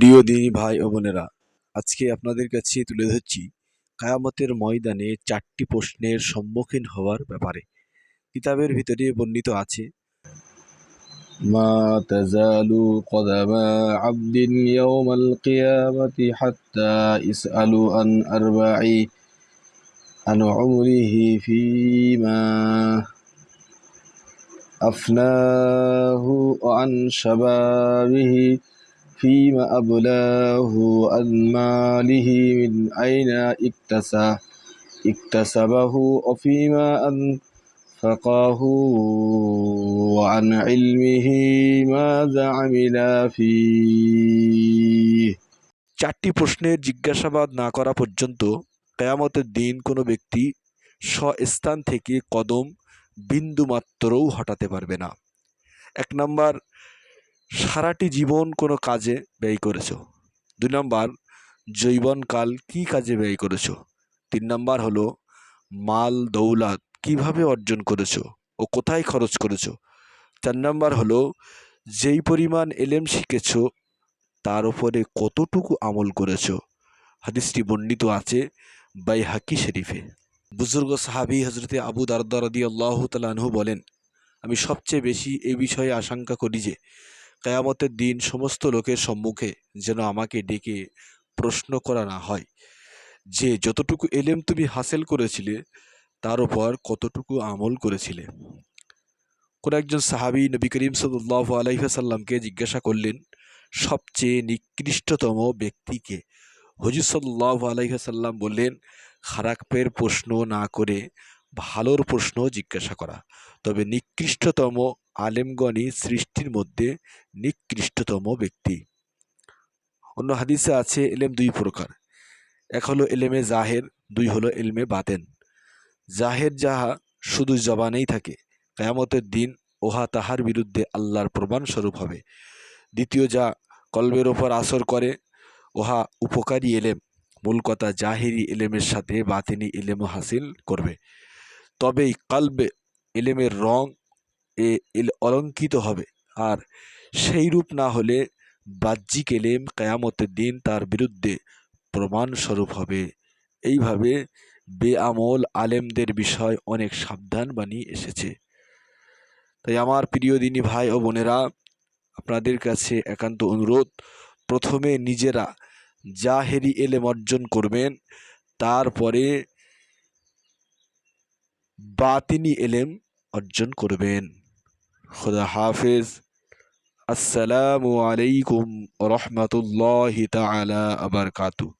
প্রিয় দিনী ভাই ও বোনেরা আজকে আপনাদের কাছে তুলে ধরছি কায়ামতের ময়দানে চারটি প্রশ্নের সম্মুখীন হওয়ার ব্যাপারে কিতাবের ভিতরে বর্ণিত আছে ما تزال قدم عبد يوم القيامة حتى يسأل عن أربع عن عمره فيما أفناه عن شبابه فيما أبلاه عن ماله من أين اكتسى اكتسبه وفيما أنفقه وعن علمه ماذا عمل فيه চারটি প্রশ্নের জিজ্ঞাসাবাদ না করা পর্যন্ত কেয়ামতের দিন কোনো ব্যক্তি স্বস্থান থেকে কদম বিন্দু মাত্রও হটাতে পারবে না এক নম্বর সারাটি জীবন কোনো কাজে ব্যয় করেছ? দুই নম্বর যৌবনকাল কী কাজে ব্যয় করেছ? তিন নম্বর হলো, মাল দৌলাত কীভাবে অর্জন করেছ ও কোথায় খরচ করেছ? চার নম্বর হলো, যেই পরিমাণ এলেম শিখেছো তার উপরে কতটুকু আমল করেছ? হাদিসটি বর্ণিত আছে বাই হাকি শরীফে। বুজুর্গ সাহাবি হজরতে আবু দারদারদি আল্লাহ তালাহু বলেন, আমি সবচেয়ে বেশি এ বিষয়ে আশঙ্কা করি যে কেয়ামতের দিন সমস্ত লোকের সম্মুখে যেন আমাকে ডেকে প্রশ্ন করা না হয়। যে যতটুকু এলেম তুমি হাসিল করেছিলে, তার উপর কতটুকু আমল করেছিলে। কোন একজন সাহাবি নবী করিম সাল্লাহ আলাইসাল্লামকে জিজ্ঞাসা করলেন, সবচেয়ে নিকৃষ্টতম ব্যক্তিকে হজুর সাল্লাহ আলাইসাল্লাম বললেন, খারাপের প্রশ্ন না করে ভালোর প্রশ্ন জিজ্ঞাসা করা। তবে নিকৃষ্টতম আলেমগণই সৃষ্টির মধ্যে নিকৃষ্টতম ব্যক্তি। অন্য হাদিসে আছে এলেম দুই প্রকার। এক হলো এলেমে জাহের, দুই হলো এলমে বাতেন। জাহের যাহা শুধু জবানেই থাকে, কেয়ামতের দিন ওহা তাহার বিরুদ্ধে আল্লাহর প্রমাণ স্বরূপ হবে। দ্বিতীয়, যা কলবের ওপর আসর করে ওহা উপকারী এলেম। মূল কথা জাহেরি এলেমের সাথে বাতিনি এলেমও হাসিল করবে। তবেই কালবে এলেমের রং এ অলঙ্কিত হবে। আর সেই রূপ না হলে বাহ্যিক এলেম কেয়ামতের দিন তার বিরুদ্ধে প্রমাণস্বরূপ হবে। এইভাবে বেআমল আলেমদের বিষয় অনেক সাবধান বানিয়ে এসেছে। তাই আমার প্রিয় দিনী ভাই ও বোনেরা, আপনাদের কাছে একান্ত অনুরোধ, প্রথমে নিজেরা জাহেরি এলেম অর্জন করবেন, তারপরে বাতিনি এলেম অর্জন করবেন। খুদা হাফেজ। আসসালামু আলাইকুম রহমতুল্লাহ তালা আবরকাতু